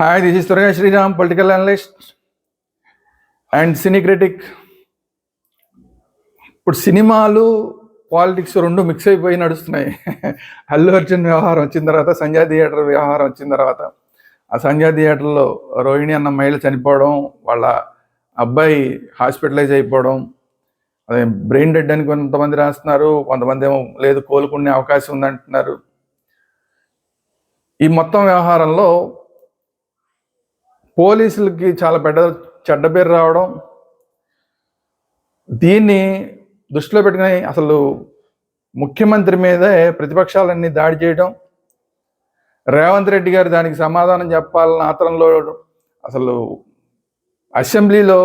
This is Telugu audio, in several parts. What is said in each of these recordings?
Hi this is Surya Sriram political analyst and cine critic ఇప్పుడు సినిమాలు పాలిటిక్స్ రెండు మిక్స్ అయిపోయి నడుస్తున్నాయి. అల్లు అర్జున్ వ్యవహారం వచ్చిన తర్వాత సంజయ్ థియేటర్ వ్యవహారం వచ్చిన తర్వాత ఆ సంజయ్ థియేటర్లో రోహిణి అన్న మహిళ చనిపోవడం వాళ్ళ అబ్బాయి హాస్పిటలైజ్ అయిపోవడం అదే బ్రెయిన్ డెడ్ అని కొంతమంది రాస్తున్నారు కొంతమంది ఏమో లేదు కోలుకునే అవకాశం ఉందంటున్నారు. ఈ మొత్తం వ్యవహారంలో పోలీసులకి చాలా పెద్ద చెడ్డ పేరు రావడం దీన్ని దృష్టిలో పెట్టుకుని అసలు ముఖ్యమంత్రి మీదే ప్రతిపక్షాలన్నీ దాడి చేయడం రేవంత్ రెడ్డి గారు దానికి సమాధానం చెప్పాలన్న ఆతరంలో అసలు అసెంబ్లీలో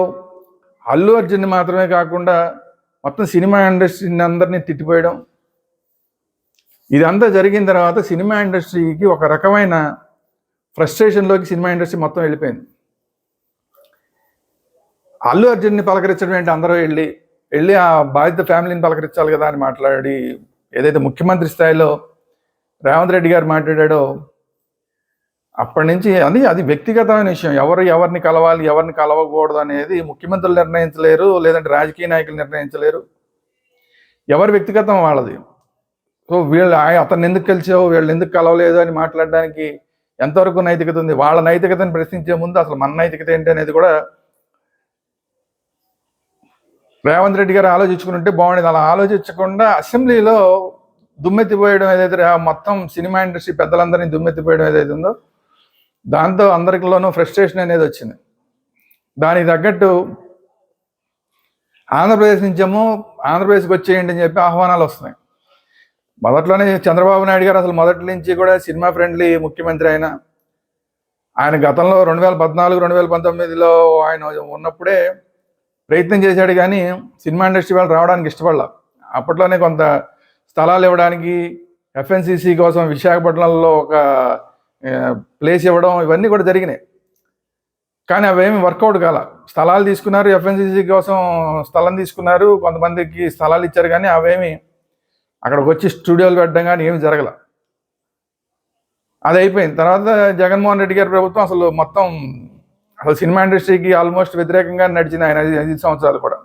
అల్లు అర్జున్ మాత్రమే కాకుండా మొత్తం సినిమా ఇండస్ట్రీని అందరినీ తిట్టిపోయడం. ఇదంతా జరిగిన తర్వాత సినిమా ఇండస్ట్రీకి ఒక రకమైన ఫ్రస్ట్రేషన్లోకి సినిమా ఇండస్ట్రీ మొత్తం వెళ్ళిపోయింది. అల్లు అర్జున్ని పలకరించడం ఏంటి? అందరూ వెళ్ళి వెళ్ళి ఆ బాధిత ఫ్యామిలీని పలకరించాలి కదా అని మాట్లాడి ఏదైతే ముఖ్యమంత్రి స్థాయిలో రేవంత్ రెడ్డి గారు మాట్లాడాడో అప్పటి నుంచి అది అది వ్యక్తిగతమైన విషయం. ఎవరు ఎవరిని కలవాలి ఎవరిని కలవకూడదు అనేది ముఖ్యమంత్రులు నిర్ణయించలేరు లేదంటే రాజకీయ నాయకులు నిర్ణయించలేరు. ఎవరి వ్యక్తిగతం వాళ్ళది. సో వీళ్ళు అతన్ని ఎందుకు కలిసావు వీళ్ళు ఎందుకు కలవలేదు అని మాట్లాడడానికి ఎంతవరకు నైతికత ఉంది? వాళ్ళ నైతికతను ప్రశ్నించే ముందు అసలు మన నైతికత ఏంటి అనేది కూడా రేవంత్ రెడ్డి గారు ఆలోచించుకుంటే బాగుండేది. అలా ఆలోచించకుండా అసెంబ్లీలో దుమ్మెత్తిపోయడం ఏదైతే మొత్తం సినిమా ఇండస్ట్రీ పెద్దలందరినీ దుమ్మెత్తిపోయడం ఏదైతే ఉందో దాంతో అందరిలోనూ ఫ్రస్ట్రేషన్ అనేది వచ్చింది. దానికి తగ్గట్టు ఆంధ్రప్రదేశ్ నుంచేమో ఆంధ్రప్రదేశ్కి వచ్చేయండి అని చెప్పి ఆహ్వానాలు వస్తున్నాయి. మొదట్లోనే చంద్రబాబు నాయుడు గారు అసలు మొదటి నుంచి కూడా సినిమా ఫ్రెండ్లీ ముఖ్యమంత్రి అయినా ఆయన గతంలో రెండు వేల పద్నాలుగు రెండు వేల పంతొమ్మిదిలో ఆయన ఉన్నప్పుడే ప్రయత్నం చేశాడు కానీ సినిమా ఇండస్ట్రీ వాళ్ళు రావడానికి ఇష్టపడాల. అప్పట్లోనే కొంత స్థలాలు ఇవ్వడానికి ఎఫ్ఎన్సిసి కోసం విశాఖపట్నంలో ఒక ప్లేస్ ఇవ్వడం ఇవన్నీ కూడా జరిగినాయి. కానీ అవేమి వర్కౌట్ కాల. స్థలాలు తీసుకున్నారు ఎఫ్ఎన్సిసి కోసం స్థలం తీసుకున్నారు కొంతమందికి స్థలాలు ఇచ్చారు కానీ అవేమి అక్కడికి వచ్చి స్టూడియోలు పెట్టడం కానీ ఏమి జరగల. అది అయిపోయింది. తర్వాత జగన్మోహన్ రెడ్డి గారి ప్రభుత్వం అసలు మొత్తం అసలు సినిమా ఇండస్ట్రీకి ఆల్మోస్ట్ వ్యతిరేకంగా నడిచింది ఆయన ఐదు- సంవత్సరాలు కూడా.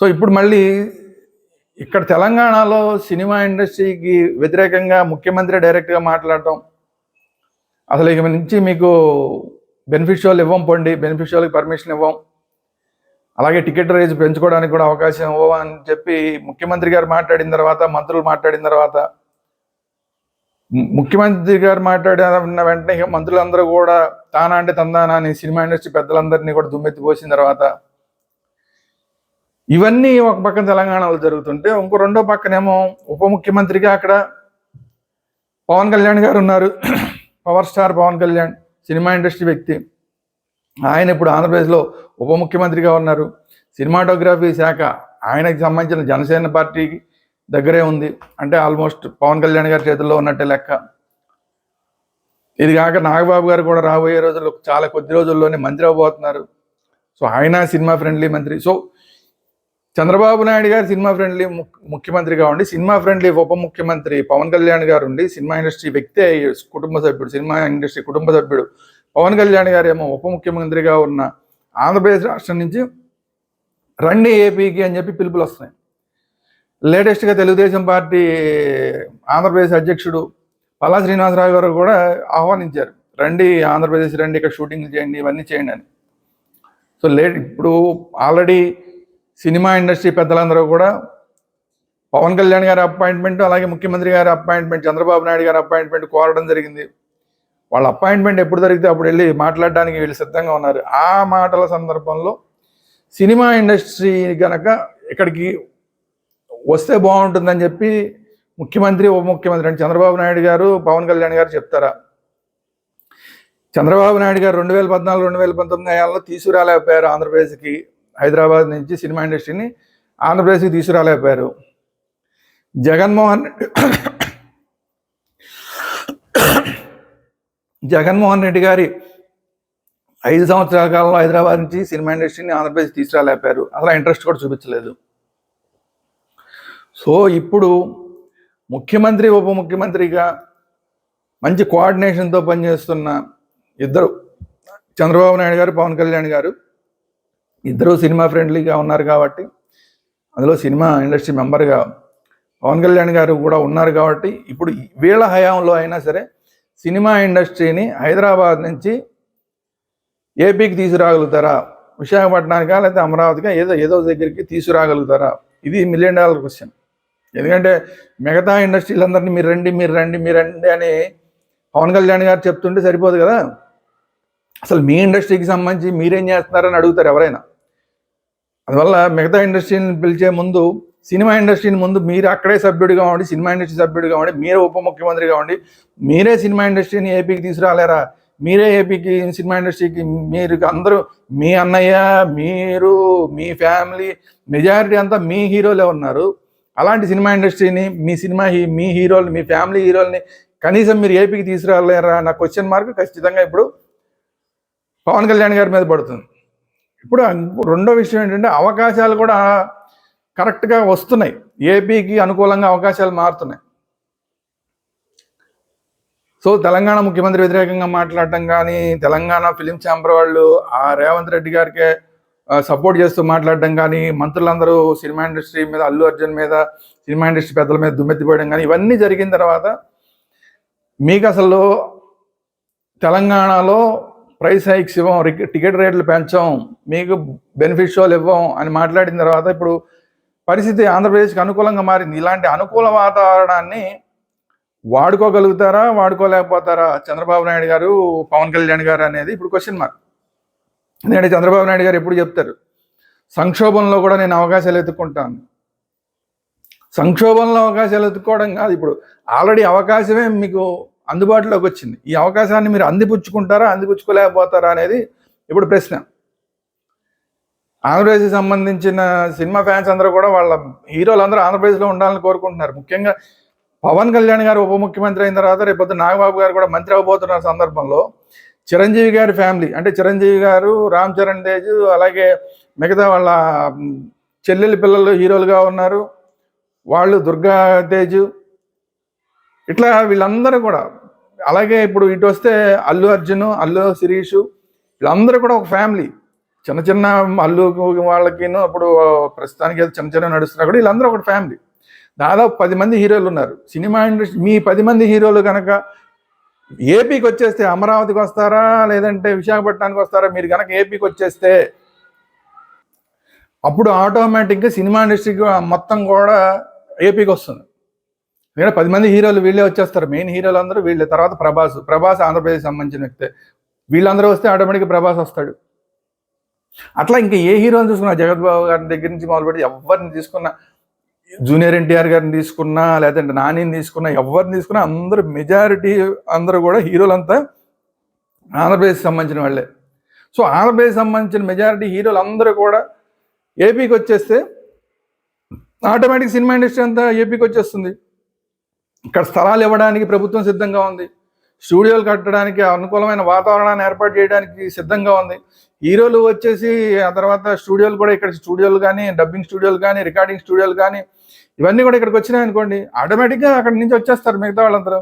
సో ఇప్పుడు మళ్ళీ ఇక్కడ తెలంగాణలో సినిమా ఇండస్ట్రీకి వ్యతిరేకంగా ముఖ్యమంత్రి డైరెక్ట్గా మాట్లాడటం అసలు ఇక నుంచి మీకు బెనిఫిషియల్ ఇవ్వం పండి బెనిఫిషియల్కి పర్మిషన్ ఇవ్వం అలాగే టికెట్ రేజ్ పెంచుకోవడానికి కూడా అవకాశం ఇవ్వం అని చెప్పి ముఖ్యమంత్రి గారు మాట్లాడిన తర్వాత మంత్రులు మాట్లాడిన తర్వాత ముఖ్యమంత్రి గారు మాట్లాడిన వెంటనే ఇక మంత్రులందరూ కూడా తానా అంటే తందానా అని సినిమా ఇండస్ట్రీ పెద్దలందరినీ కూడా దుమ్మెత్తి పోసిన తర్వాత ఇవన్నీ ఒక పక్కన తెలంగాణలో జరుగుతుంటే ఇంకో రెండో పక్కనేమో ఉప ముఖ్యమంత్రిగా అక్కడ పవన్ కళ్యాణ్ గారు ఉన్నారు. Power star Pawan Kalyan cinema industry వ్యక్తి. ఆయన ఇప్పుడు ఆంధ్రప్రదేశ్లో ఉప ముఖ్యమంత్రిగా ఉన్నారు. సినిమాటోగ్రఫీ శాఖ ఆయనకి సంబంధించిన జనసేన పార్టీకి దగ్గరే ఉంది. అంటే ఆల్మోస్ట్ పవన్ కళ్యాణ్ గారి చేతుల్లో ఉన్నట్టే లెక్క. ఇది కాక నాగబాబు గారు కూడా రాబోయే రోజుల్లో చాలా కొద్ది రోజుల్లోనే మంత్రి అవ్వబోతున్నారు సో ఆయన సినిమా ఫ్రెండ్లీ మంత్రి. సో చంద్రబాబు నాయుడు గారు సినిమా ఫ్రెండ్లీ ముఖ్య- ముఖ్యమంత్రిగా ఉండి సినిమా ఫ్రెండ్లీ ఉప ముఖ్యమంత్రి పవన్ కళ్యాణ్ గారు ఉండి సినిమా ఇండస్ట్రీ వ్యక్తే కుటుంబ సభ్యుడు సినిమా ఇండస్ట్రీ కుటుంబ సభ్యుడు పవన్ కళ్యాణ్ గారేమో ఉప ముఖ్యమంత్రిగా ఉన్న ఆంధ్రప్రదేశ్ రాష్ట్రం నుంచి రండి ఏపీకి అని చెప్పి పిలుపులు వస్తున్నాయి. లేటెస్ట్గా తెలుగుదేశం పార్టీ ఆంధ్రప్రదేశ్ అధ్యక్షుడు పల్లా శ్రీనివాసరావు గారు కూడా ఆహ్వానించారు. రండి ఆంధ్రప్రదేశ్ రండి ఇక్కడ షూటింగ్ చేయండి ఇవన్నీ చేయండి అని. సో లేట్ ఇప్పుడు ఆల్రెడీ సినిమా ఇండస్ట్రీ పెద్దలందరూ కూడా పవన్ కళ్యాణ్ గారి అపాయింట్మెంట్ అలాగే ముఖ్యమంత్రి గారి అపాయింట్మెంట్ చంద్రబాబు నాయుడు గారి అపాయింట్మెంట్ కోరడం జరిగింది. వాళ్ళ అపాయింట్మెంట్ ఎప్పుడు జరిగితే అప్పుడు వెళ్ళి మాట్లాడడానికి వీళ్ళు సిద్ధంగా ఉన్నారు. ఆ మాటల సందర్భంలో సినిమా ఇండస్ట్రీ కనుక ఇక్కడికి వస్తే బాగుంటుందని చెప్పి ముఖ్యమంత్రి ఉప ముఖ్యమంత్రి అంటే చంద్రబాబు నాయుడు గారు పవన్ కళ్యాణ్ గారు చెప్తారా? చంద్రబాబు నాయుడు గారు రెండు వేల పద్నాలుగు రెండు వేల పంతొమ్మిది ఏళ్ళలో తీసుకురాలేకపోయారు ఆంధ్రప్రదేశ్కి. హైదరాబాద్ నుంచి సినిమా ఇండస్ట్రీని ఆంధ్రప్రదేశ్కి తీసుకురాలేకపోయారు. జగన్మోహన్ జగన్మోహన్ రెడ్డి గారి ఐదు సంవత్సరాల కాలంలో హైదరాబాద్ నుంచి సినిమా ఇండస్ట్రీని ఆంధ్రప్రదేశ్ తీసుకురాలేపారు. అసలు ఇంట్రెస్ట్ కూడా చూపించలేదు. సో ఇప్పుడు ముఖ్యమంత్రి ఉప ముఖ్యమంత్రిగా మంచి కోఆర్డినేషన్తో పనిచేస్తున్న ఇద్దరు చంద్రబాబు నాయుడు గారు పవన్ కళ్యాణ్ గారు ఇద్దరు సినిమా ఫ్రెండ్లీగా ఉన్నారు కాబట్టి అందులో సినిమా ఇండస్ట్రీ మెంబర్గా పవన్ కళ్యాణ్ గారు కూడా ఉన్నారు కాబట్టి ఇప్పుడు వీళ్ళ హయాంలో అయినా సరే సినిమా ఇండస్ట్రీని హైదరాబాద్ నుంచి ఏపీకి తీసుకురాగలుగుతారా? విశాఖపట్నానికా లేకపోతే అమరావతిగా ఏదో ఏదో దగ్గరికి తీసుకురాగలుగుతారా? ఇది మిలియన్ డాలర్ క్వశ్చన్ ఎందుకంటే మిగతా ఇండస్ట్రీలందరినీ మీరు రండి మీరు రండి మీరు రండి అని పవన్ కళ్యాణ్ గారు చెప్తుంటే సరిపోదు కదా? అసలు మీ ఇండస్ట్రీకి సంబంధించి మీరేం చేస్తున్నారని అడుగుతారు ఎవరైనా. అందువల్ల మిగతా ఇండస్ట్రీని పిలిచే ముందు సినిమా ఇండస్ట్రీని ముందు మీరు అక్కడే సభ్యుడు కావండి సినిమా ఇండస్ట్రీ సభ్యుడు కావండి మీరే ఉప ముఖ్యమంత్రిగా ఉండి మీరే సినిమా ఇండస్ట్రీని ఏపీకి తీసుకురాలేరా? మీరే ఏపీకి సినిమా ఇండస్ట్రీకి మీరు అందరూ మీ అన్నయ్య మీరు మీ ఫ్యామిలీ మెజారిటీ అంతా మీ హీరోలే ఉన్నారు. అలాంటి సినిమా ఇండస్ట్రీని మీ సినిమా హీ మీ హీరోలు మీ ఫ్యామిలీ హీరోల్ని కనీసం మీరు ఏపీకి తీసుకురాలేరా నా క్వశ్చన్ మార్క్ ఖచ్చితంగా ఇప్పుడు పవన్ కళ్యాణ్ గారి మీద పడుతుంది. ఇప్పుడు రెండో విషయం ఏంటంటే అవకాశాలు కూడా కరెక్ట్గా వస్తున్నాయి. ఏపీకి అనుకూలంగా అవకాశాలు మారుతున్నాయి. సో తెలంగాణ ముఖ్యమంత్రి వ్యతిరేకంగా మాట్లాడటం కానీ తెలంగాణ ఫిలిం ఛాంబర్ వాళ్ళు ఆ రేవంత్ రెడ్డి గారికే సపోర్ట్ చేస్తూ మాట్లాడడం కానీ మంత్రులందరూ సినిమా ఇండస్ట్రీ మీద అల్లు అర్జున్ మీద సినిమా ఇండస్ట్రీ పెద్దల మీద దుమ్మెత్తిపోయడం కానీ ఇవన్నీ జరిగిన తర్వాత మీకు అసలు తెలంగాణలో ప్రైస్ హైక్స్ ఇవ్వం టికెట్ రేట్లు పెంచాం మీకు బెనిఫిట్ షోలు ఇవ్వం అని మాట్లాడిన తర్వాత ఇప్పుడు పరిస్థితి ఆంధ్రప్రదేశ్కి అనుకూలంగా మారింది. ఇలాంటి అనుకూల వాతావరణాన్ని వాడుకోగలుగుతారా వాడుకోలేకపోతారా చంద్రబాబు నాయుడు గారు పవన్ కళ్యాణ్ గారు అనేది ఇప్పుడు క్వశ్చన్ మార్క్ ఎందుకంటే చంద్రబాబు నాయుడు గారు ఎప్పుడు చెప్తారు సంక్షోభంలో కూడా నేను అవకాశాలు ఎత్తుకుంటాను సంక్షోభంలో అవకాశాలు ఎత్తుకోవడం కాదు ఇప్పుడు ఆల్రెడీ అవకాశమే మీకు అందుబాటులోకి వచ్చింది. ఈ అవకాశాన్ని మీరు అందిపుచ్చుకుంటారా అందిపుచ్చుకోలేకపోతారా అనేది ఇప్పుడు ప్రశ్న. ఆంధ్రప్రదేశ్కి సంబంధించిన సినిమా ఫ్యాన్స్ అందరూ కూడా వాళ్ళ హీరోలు అందరూ ఆంధ్రప్రదేశ్లో ఉండాలని కోరుకుంటున్నారు. ముఖ్యంగా పవన్ కళ్యాణ్ గారు ఉప ముఖ్యమంత్రి అయిన తర్వాత రేపొద్దు నాగబాబు గారు కూడా మంత్రి అవ్వబోతున్న సందర్భంలో. చిరంజీవి గారి ఫ్యామిలీ అంటే చిరంజీవి గారు రామ్ చరణ్ తేజ్ అలాగే మిగతా వాళ్ళ చెల్లెలి పిల్లలు హీరోలుగా ఉన్నారు. వాళ్ళు దుర్గా తేజ్. ఇట్లా వీళ్ళందరూ కూడా అలాగే ఇప్పుడు ఇటు వస్తే అల్లు అర్జున్ అల్లు శిరీష్ వీళ్ళందరూ కూడా ఒక ఫ్యామిలీ. చిన్న చిన్న అల్లు వాళ్ళకిను అప్పుడు ప్రస్తుతానికి ఏదో చిన్న చిన్న నడుస్తున్నా కూడా వీళ్ళందరూ ఒక ఫ్యామిలీ దాదాపు పది మంది హీరోలు ఉన్నారు. సినిమా ఇండస్ట్రీ మీ పది మంది హీరోలు కనుక ఏపీకి వచ్చేస్తే అమరావతికి వస్తారా లేదంటే విశాఖపట్నానికి వస్తారా మీరు కనుక ఏపీకి వచ్చేస్తే అప్పుడు ఆటోమేటిక్గా సినిమా ఇండస్ట్రీకి మొత్తం కూడా ఏపీకి వస్తుంది. ఎందుకంటే పది మంది హీరోలు వీళ్ళే వచ్చేస్తారు. మెయిన్ హీరోలు అందరూ వీళ్ళే. తర్వాత ప్రభాస్ ప్రభాస్ ఆంధ్రప్రదేశ్ సంబంధించిన వ్యక్తే. వీళ్ళందరూ వస్తే ఆటోమేటిక్గా ప్రభాస్ వస్తాడు. అట్లా ఇంకా ఏ హీరోని తీసుకున్నా? జగద్బాబు గారి దగ్గర నుంచి మొదలుపెట్టి ఎవరిని తీసుకున్నా? జూనియర్ ఎన్టీఆర్ గారిని తీసుకున్నా లేదంటే నానిని తీసుకున్నా ఎవరిని తీసుకున్నా అందరూ మెజారిటీ అందరూ కూడా హీరోలంతా ఆంధ్రప్రదేశ్కి సంబంధించిన వాళ్ళే. సో ఆంధ్రప్రదేశ్ సంబంధించిన మెజారిటీ హీరోలు అందరూ కూడా ఏపీకి వచ్చేస్తే ఆటోమేటిక్ సినిమా ఇండస్ట్రీ అంతా ఏపీకి వచ్చేస్తుంది. ఇక్కడ స్థలాలు ఇవ్వడానికి ప్రభుత్వం సిద్ధంగా ఉంది. స్టూడియోలు కట్టడానికి అనుకూలమైన వాతావరణాన్ని ఏర్పాటు చేయడానికి సిద్ధంగా ఉంది. హీరోలు వచ్చేసి ఆ తర్వాత స్టూడియోలు కూడా ఇక్కడ స్టూడియోలు కానీ డబ్బింగ్ స్టూడియోలు కానీ రికార్డింగ్ స్టూడియోలు కానీ ఇవన్నీ కూడా ఇక్కడికి వచ్చినాయి అనుకోండి ఆటోమేటిక్గా అక్కడి నుంచి వచ్చేస్తారు మిగతా వాళ్ళందరూ.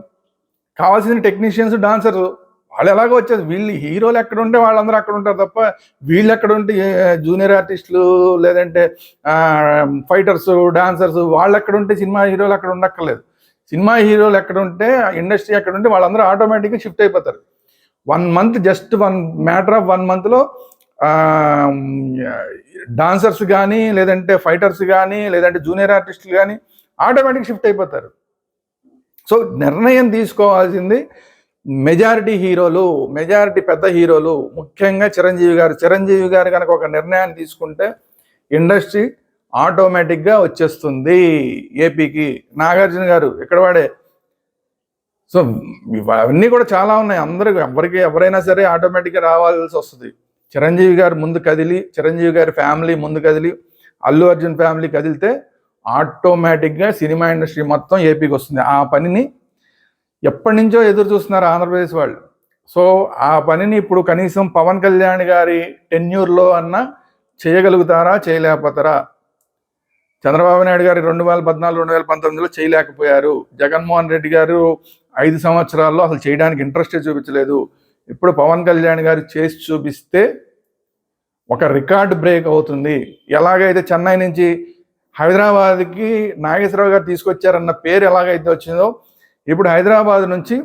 కావాల్సిన టెక్నీషియన్స్ డాన్సర్స్ వాళ్ళు ఎలాగో వచ్చేది వీళ్ళు హీరోలు ఎక్కడ ఉంటే వాళ్ళందరూ అక్కడ ఉంటారు తప్ప వీళ్ళు ఎక్కడ ఉంటే జూనియర్ ఆర్టిస్టులు లేదంటే ఫైటర్స్ డాన్సర్స్ వాళ్ళు ఎక్కడ ఉంటే సినిమా హీరోలు అక్కడ ఉండక్కర్లేదు. సినిమా హీరోలు ఎక్కడ ఉంటే ఇండస్ట్రీ ఎక్కడ ఉంటే వాళ్ళందరూ ఆటోమేటిక్గా షిఫ్ట్ అయిపోతారు. One month just one matter of one మంత్లో డాన్సర్స్ కానీ లేదంటే ఫైటర్స్ కానీ లేదంటే జూనియర్ ఆర్టిస్టులు కానీ ఆటోమేటిక్ షిఫ్ట్ అయిపోతారు. సో నిర్ణయం తీసుకోవాల్సింది మెజారిటీ హీరోలు మెజారిటీ పెద్ద హీరోలు ముఖ్యంగా చిరంజీవి గారు. చిరంజీవి గారు కనుక ఒక నిర్ణయాన్ని తీసుకుంటే ఇండస్ట్రీ ఆటోమేటిక్గా వచ్చేస్తుంది ఏపీకి. నాగార్జున గారు ఇక్కడ వాడే? సో ఇవన్నీ కూడా చాలా ఉన్నాయి. అందరూ ఎవరికి ఎవరైనా సరే ఆటోమేటిక్గా రావాల్సి వస్తుంది. చిరంజీవి గారు ముందు కదిలి చిరంజీవి గారి ఫ్యామిలీ ముందు కదిలి అల్లు అర్జున్ ఫ్యామిలీ కదిలితే ఆటోమేటిక్గా సినిమా ఇండస్ట్రీ మొత్తం ఏపీకి వస్తుంది. ఆ పనిని ఎప్పటి నుంచో ఎదురు చూస్తున్నారు ఆంధ్రప్రదేశ్ వాళ్ళు. సో ఆ పనిని ఇప్పుడు కనీసం పవన్ కళ్యాణ్ గారి టెన్యూర్లో అన్న చేయగలుగుతారా చేయలేకపోతారా? చంద్రబాబు నాయుడు గారు రెండు వేల పద్నాలుగు రెండు వేల పంతొమ్మిదిలో చేయలేకపోయారు. జగన్మోహన్ రెడ్డి గారు ఐదు సంవత్సరాల్లో అసలు చేయడానికి ఇంట్రెస్టే చూపించలేదు. ఇప్పుడు పవన్ కళ్యాణ్ గారు చేసి చూపిస్తే ఒక రికార్డ్ బ్రేక్ అవుతుంది. ఎలాగైతే చెన్నై నుంచి హైదరాబాద్కి నాగేశ్వరరావు గారు తీసుకొచ్చారన్న పేరు ఎలాగైతే వచ్చిందో ఇప్పుడు హైదరాబాద్ నుంచి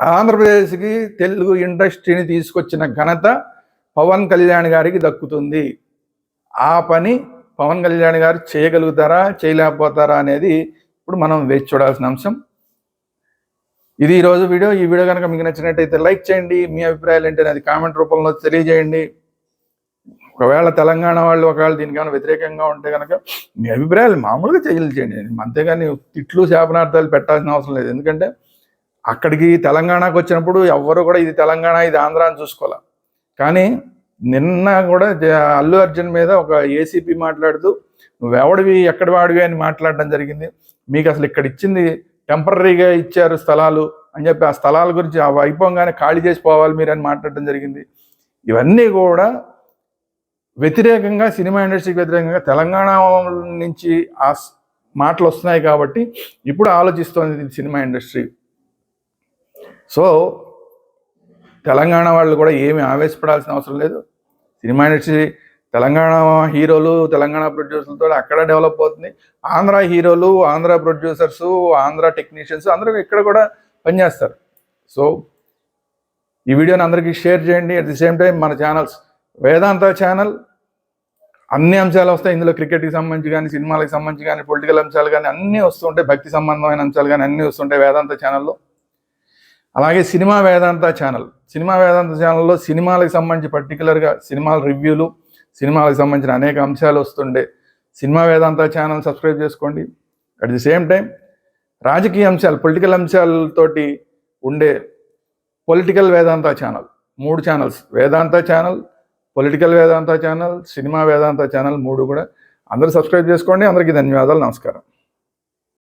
ఆంధ్రప్రదేశ్కి తెలుగు ఇండస్ట్రీని తీసుకొచ్చిన ఘనత పవన్ కళ్యాణ్ గారికి దక్కుతుంది. ఆ పని పవన్ కళ్యాణ్ గారు చేయగలుగుతారా చేయలేకపోతారా అనేది ఇప్పుడు మనం వేచి చూడాల్సిన అంశం. ఇది ఈరోజు వీడియో. ఈ వీడియో కనుక మీకు నచ్చినట్టయితే లైక్ చేయండి. మీ అభిప్రాయాలు ఏంటి అది కామెంట్ రూపంలో తెలియజేయండి. ఒకవేళ తెలంగాణ వాళ్ళు ఒకవేళ దీనికన్నా వ్యతిరేకంగా ఉంటే కనుక మీ అభిప్రాయాలు మామూలుగా చేయండి అంతేగాని తిట్లు శాపనార్థాలు పెట్టాల్సిన అవసరం లేదు. ఎందుకంటే అక్కడికి తెలంగాణకు వచ్చినప్పుడు ఎవ్వరు కూడా ఇది తెలంగాణ ఇది ఆంధ్ర అని చూసుకోవాలి. కానీ నిన్న కూడా జ- అల్లు అర్జున్ మీద ఒక ఏసీపీ మాట్లాడుతూ నువ్వెవడివి ఎక్కడి వాడివి అని మాట్లాడడం జరిగింది. మీకు అసలు ఇక్కడ ఇచ్చింది టెంపరీగా ఇచ్చారు స్థలాలు అని చెప్పి ఆ స్థలాల గురించి ఆ వైభవంగానే ఖాళీ చేసి పోవాలి మీరు అని మాట్లాడడం జరిగింది. ఇవన్నీ కూడా వ్యతిరేకంగా సినిమా ఇండస్ట్రీకి వ్యతిరేకంగా తెలంగాణ నుంచి ఆ మాటలు వస్తున్నాయి కాబట్టి ఇప్పుడు ఆలోచిస్తోంది సినిమా ఇండస్ట్రీ. సో తెలంగాణ వాళ్ళు కూడా ఏమి ఆవేశపడాల్సిన అవసరం లేదు. సినిమా ఇండస్ట్రీ తెలంగాణ హీరోలు తెలంగాణ ప్రొడ్యూసర్లతో అక్కడ డెవలప్ అవుతుంది. ఆంధ్ర హీరోలు ఆంధ్ర ప్రొడ్యూసర్స్ ఆంధ్ర టెక్నీషియన్స్ అందరూ ఇక్కడ కూడా పనిచేస్తారు. సో ఈ వీడియోని అందరికీ షేర్ చేయండి. అట్ ది సేమ్ టైం మన ఛానల్స్ వేదాంత ఛానల్ అన్ని అంశాలు వస్తాయి. ఇందులో క్రికెట్కి సంబంధించి కానీ సినిమాలకు సంబంధించి కానీ పొలిటికల్ అంశాలు కానీ అన్నీ వస్తుంటాయి. భక్తి సంబంధమైన అంశాలు కానీ అన్నీ వస్తుంటాయి వేదాంత ఛానల్లో అలాగే cinema Vedanta channel. Cinema Vedanta ఛానల్లో సినిమాలకు సంబంధించి పర్టికులర్గా సినిమాల రివ్యూలు సినిమాలకు సంబంధించిన అనేక అంశాలు వస్తుండే. సినిమా వేదాంత ఛానల్ సబ్స్క్రైబ్ చేసుకోండి. అట్ ది సేమ్ టైం రాజకీయ అంశాలు పొలిటికల్ అంశాలతోటి ఉండే పొలిటికల్ వేదాంత ఛానల్. మూడు channels. Vedanta channel political Vedanta channel cinema Vedanta channel మూడు కూడా. అందరూ సబ్స్క్రైబ్ చేసుకోండి. అందరికీ ధన్యవాదాలు. నమస్కారం.